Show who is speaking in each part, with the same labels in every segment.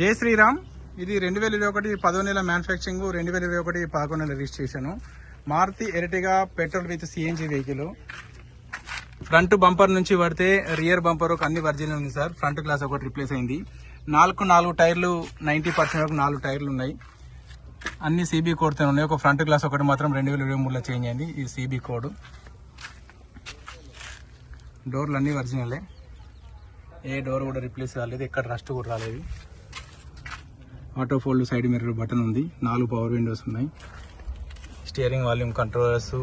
Speaker 1: జై శ్రీరామ్. ఇది రెండు వేల ఇరవై ఒకటి పదో నెల మ్యానుఫ్యాక్చరింగ్ రెండు వేల ఇరవై ఒకటి పదకొండు నెల registration Maruti Ertiga petrol with CNG vehicle front bumper నుంచి పడితే రియర్ బంపర్ ఒక అన్ని వర్జిన్ ఉంది సార్. ఫ్రంట్ గ్లాస్ ఒకటి రిప్లేస్ అయింది. నాలుగు నాలుగు టైర్లు నైంటీ పర్సెంట్ వరకు నాలుగు టైర్లు ఉన్నాయి. అన్ని సీబీ కోడ్తో ఉన్నాయి. ఒక ఫ్రంట్ గ్లాస్ ఒకటి మాత్రం రెండు వేల ఇరవై మూడులో చేంజ్ అయింది. ఈ సీబీ కోడ్ డోర్లు అన్ని ఒరిజినలే ఏ డోర్ కూడా రిప్లేస్ కాలేదు. ఎక్కడ రస్ట్ కూడా రాలేదు. Auto fold side mirror button ఉంది. నాలుగు పవర్ విండోస్ ఉన్నాయి. Steering volume controllers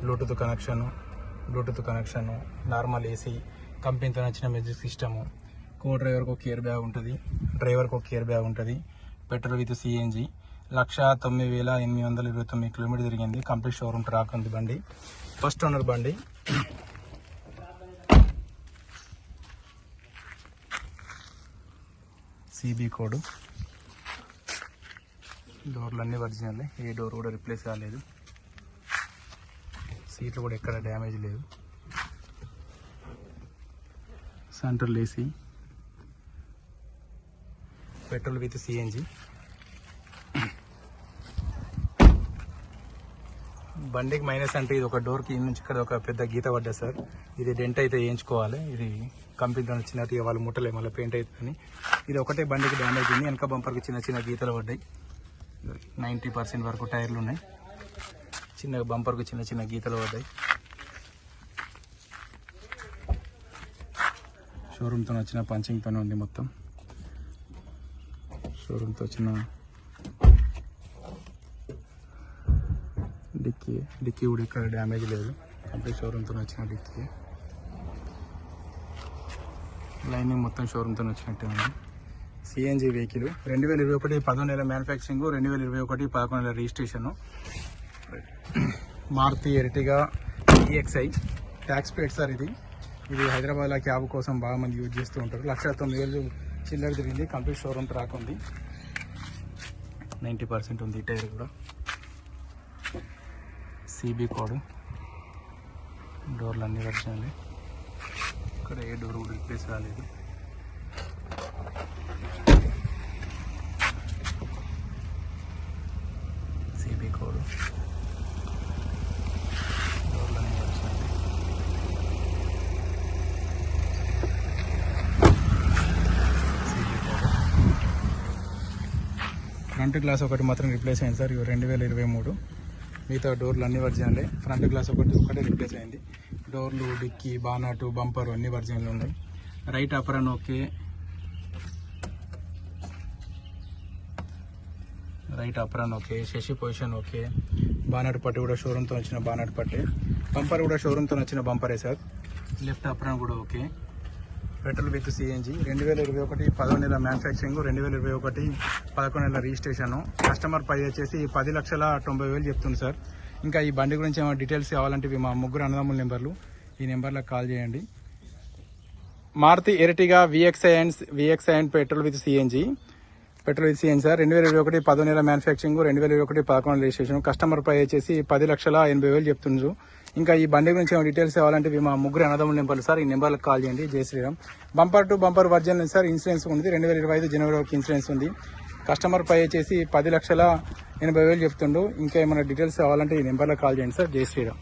Speaker 1: Bluetooth connection Bluetooth connection normal AC కంపెనీతో నచ్చిన మ్యూజిక్ సిస్టము. కో డ్రైవర్కి ఒక కేర్ బ్యాగ్ ఉంటుంది. డ్రైవర్కి ఒక కేర్ బ్యాగ్ ఉంటుంది. పెట్రోల్ విత్ సిఎన్జి లక్ష తొమ్మిది వేల ఎనిమిది వందల ఇరవై తొమ్మిది కిలోమీటర్ తిరిగింది. కంప్లీట్ షోరూమ్ ట్రాక్ ఉంది బండి. ఫస్ట్ ఓనర్ బండి. సిబి కోడ్ డోర్లు అన్నీ ఒరిజినల్ ఏ డోర్ కూడా రిప్లేస్ కాలేదు. సీట్లు కూడా ఎక్కడ డ్యామేజ్ లేదు. Central AC petrol with CNG బండికి మైనస్ అంటే ఇది ఒక డోర్కి నుంచి ఇక్కడ ఒక పెద్ద గీత పడ్డా సార్. ఇది డెంట్ అయితే వేయించుకోవాలి. ఇది కంపెనీతో చిన్న వాళ్ళు ముట్టలే మళ్ళీ పెయింట్ అవుతుందని ఇది ఒకటే బండికి డ్యామేజ్ ఉంది. వెనక బంపర్కి చిన్న చిన్న గీతలు పడ్డాయి. నైంటీ పర్సెంట్ వరకు టైర్లు ఉన్నాయి. చిన్న బంపర్కు చిన్న చిన్న గీతలు పడ్డాయి. షోరూమ్తో వచ్చిన పంచింగ్ పని ఉంది మొత్తం. షోరూమ్తో వచ్చిన డిక్కీ డిక్కీ కూడా ఇక్కడ డ్యామేజ్ లేదు. కంప్లీట్ షోరూమ్తో వచ్చిన డిక్కీ. లైనింగ్ మొత్తం షోరూమ్తో వచ్చినట్టే ఉంది. సిఎన్జి వెహికల్ రెండు వేల ఇరవై ఒకటి పదో నెల మ్యానుఫ్యాక్చరింగ్ రెండు వేల ఇరవై ఒకటి పదకొండు నెల registration Maruti Ertiga EXI tax paid sir ఇది. ఇది హైదరాబాద్లో క్యాబ్ కోసం బాగా మంది యూజ్ చేస్తూ ఉంటారు. లక్ష తొమ్మిది వేలు చిల్లర తిరిగింది. కంప్లీట్ షోరూమ్ ట్రాక్ ఉంది. నైంటీ పర్సెంట్ ఉంది టైర్ కూడా. సిబి కోడ్ డోర్లు అన్నీ వచ్చినాయి ఇక్కడ ఏ డోర్ కూడా రిప్లేస్ కాలేదు. CB code. వచ్చినాయి సిబి కోడ్. ఫ్రంట్ గ్లాస్ ఒకటి మాత్రం రిప్లేస్ అయింది సార్ రెండు వేల ఇరవై మూడు. మిగతా డోర్లు అన్ని ఒరిజినలే. ఫ్రంట్ గ్లాస్ ఒకటి ఒకటే రిప్లేస్ అయింది. డోర్లు డిక్కీ బానాటు బంపర్ అన్ని ఒరిజినల్ ఉన్నాయి. Right apron okay. Right apron okay. Chassis position okay. Bonnet పట్టి కూడా షోరూమ్తో వచ్చిన బానట్ పట్టి బంపర్ కూడా షోరూమ్తో వచ్చిన బంపరే సార్. లెఫ్ట్ అపరన్ కూడా ఓకే. పెట్రోల్ విత్ సిఎన్జి రెండు వేల ఇరవై ఒకటి పదకొండు నెల మ్యానుఫ్యాక్చరింగ్ రెండు వేల ఇరవై ఒకటి పదకొండు నెలల రిజిస్ట్రేషన్ కస్టమర్ పై వచ్చేసి పది లక్షల తొంభై వేలు చెప్తుంది సార్. ఇంకా ఈ బండి గురించి ఏమైనా డీటెయిల్స్ కావాలంటే మా ముగ్గురు అన్నదమ్ముల నెంబర్లు. ఈ నెంబర్లకు కాల్ చేయండి. Maruti Ertiga VXI and VXI and petrol with CNG petrol with sir రెండు వేల ఇరవై ఒకటి పదో నెల మ్యానుఫ్యాక్చరింగ్ రెండు వేల ఇరవై ఒకటి పదకొండు రిజిస్ట్రేషన్. కస్టమర్ పై వచ్చేసి పది లక్షల ఎనభై వేలు చెప్తుండ్రు. ఇంకా ఈ బండి గురించి ఏమైనా డీటెయిల్స్ కావాలంటే మా ముగ్గురు అన్నదమ్ముల నెంబర్లు సార్ ఈ నెంబర్లకు కాల్ చేయండి. Jai Sriram. Bumper to bumper virgin ఉంది సార్ ఇన్సూరెన్స్ ఉంది రెండు వేల ఇరవై ఐదు జనవరి వరకు ఇన్సూరెన్స్ ఉంది. కస్టమర్ పై వచ్చేసి పది లక్షల ఎనభై వేలు చెప్తుండు ఇంకా ఏమైనా డీటెయిల్స్ కావాలంటే ఈ నెంబర్లో కాల్ చేయండి సార్. జై శ్రీరామ్.